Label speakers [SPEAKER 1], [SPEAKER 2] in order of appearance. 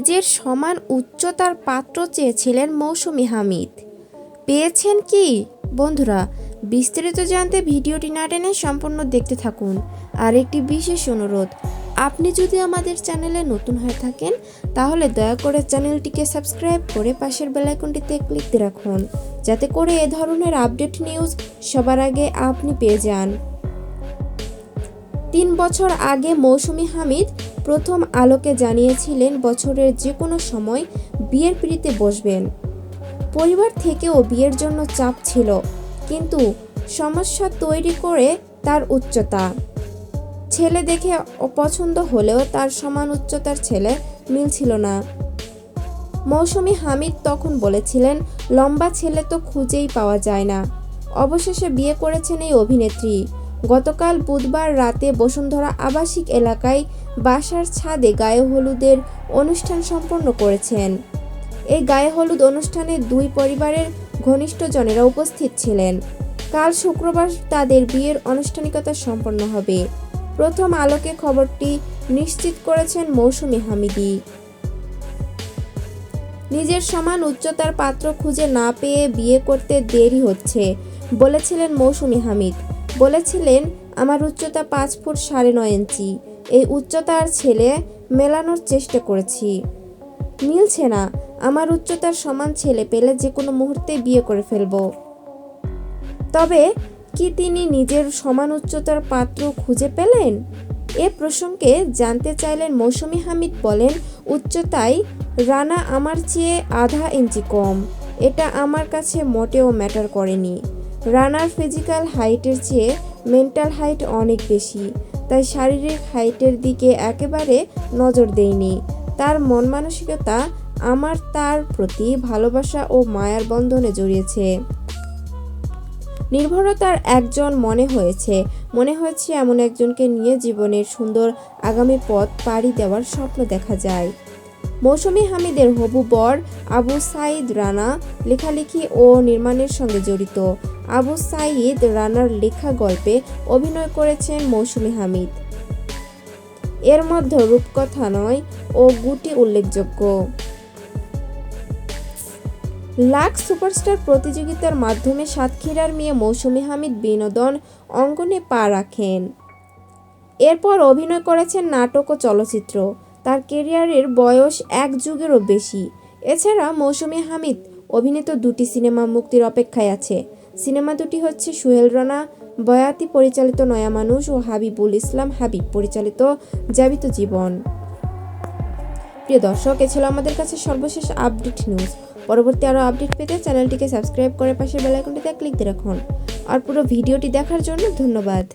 [SPEAKER 1] নিজের সমান উচ্চতার পাত্র চেয়েছিলেন মৌসুমি হামিদ। পেয়েছেন কি? বন্ধুরা, বিস্তারিত জানতে ভিডিওটি না টেনে সম্পূর্ণ দেখতে থাকুন। আর একটি বিশেষ অনুরোধ, আপনি যদি আমাদের চ্যানেলে নতুন হয়ে থাকেন, তাহলে দয়া করে চ্যানেলটিকে সাবস্ক্রাইব করে পাশের বেলাইকনটিতে ক্লিক রাখুন, যাতে করে এ ধরনের আপডেট নিউজ সবার আগে আপনি পেয়ে যান। তিন বছর আগে মৌসুমি হামিদ প্রথম আলোকে জানিয়েছিলেন বছরের যে কোনো সময় বিয়ের পিড়িতে বসবেন। পরিবার থেকেও বিয়ের জন্য চাপ ছিল, কিন্তু সমস্যা তৈরি করে তার উচ্চতা। ছেলে দেখে অপছন্দ হলেও তার সমান উচ্চতার ছেলে মিলছিল না। মৌসুমি হামিদ তখন বলেছিলেন, লম্বা ছেলে তো খুঁজেই পাওয়া যায় না। অবশেষে বিয়ে করেছেন এই অভিনেত্রী। গতকাল বুধবার রাতে বসুন্ধরা আবাসিক এলাকায় বাসার ছাদে গায়ে হলুদের অনুষ্ঠান সম্পন্ন করেছেন। এই গায়ে হলুদ অনুষ্ঠানে দুই পরিবারের ঘনিষ্ঠজনেরা উপস্থিত ছিলেন। কাল শুক্রবার তাদের বিয়ের আনুষ্ঠানিকতা সম্পন্ন হবে। প্রথম আলোকে খবরটি নিশ্চিত করেছেন মৌসুমি হামিদি। নিজের সমান উচ্চতার পাত্র খুঁজে না পেয়ে বিয়ে করতে দেরি হচ্ছে, বলেছিলেন মৌসুমি হামিদ। বলেছিলেন, আমার উচ্চতা পাঁচ ফুট সাড়ে নয় ইঞ্চি। এই উচ্চতার ছেলে মেলানোর চেষ্টা করেছি। মিলছে না, আমার উচ্চতার সমান ছেলে পেলে যে কোনো মুহূর্তে বিয়ে করে ফেলব। তবে কি তিনি নিজের সমান উচ্চতার পাত্র খুঁজে পেলেন? এ প্রসঙ্গে জানতে চাইলেন মৌসুমি হামিদ বলেন, উচ্চতায় রানা আমার চেয়ে আধা ইঞ্চি কম। এটা আমার কাছে মোটেও ম্যাটার করেনি। রানার ফিজিক্যাল হাইটের চেয়ে মেন্টাল হাইট অনেক বেশি, তাই শারীরিক হাইটের দিকে একেবারে নজর দেইনি। তার মন মানসিকতা আমার তার প্রতি ভালোবাসা ও মায়ার বন্ধনে জড়িয়েছে। নির্ভরতার একজন মনে হয়েছে মনে হয়েছে এমন একজনকে নিয়ে জীবনের সুন্দর আগামী পথ পাড়ি দেওয়ার স্বপ্ন দেখা যায়। মৌসুমী হামিদের হবু বর আবু সাইদ রানা লেখালেখি ও নির্মাণের সঙ্গে জড়িত। আবু সাইদ রানার লেখা গল্পে অভিনয় করেছেন মৌসুমী হামিদ। এর মধ্যে রূপকথা নয় ও গুটি উল্লেখযোগ্য। লাখ সুপারস্টার প্রতিযোগিতার মাধ্যমে সাতক্ষীরার মেয়ে মৌসুমী হামিদ বিনোদন অঙ্গনে পা রাখেন। এরপর অভিনয় করেছেন নাটক ও চলচ্চিত্র। তার কেরিয়ারের বয়স এক যুগেরও বেশি। এছাড়া মৌসুমি হামিদ অভিনীত দুটি সিনেমা মুক্তির অপেক্ষায় আছে। সিনেমা দুটি হচ্ছে সুহেল রানা, বয়াতি পরিচালিত নয়া মানুষ ও হাবিবুল ইসলাম, হাবিব পরিচালিত জাবিত জীবন। প্রিয় দর্শক, এ ছিল আমাদের কাছে সর্বশেষ আপডেট নিউজ। পরবর্তী আরও আপডেট পেতে চ্যানেলটিকে সাবস্ক্রাইব করে পাশে বেলাইকনটিতে ক্লিক দিয়ে রাখুন। আর পুরো ভিডিওটি দেখার জন্য ধন্যবাদ।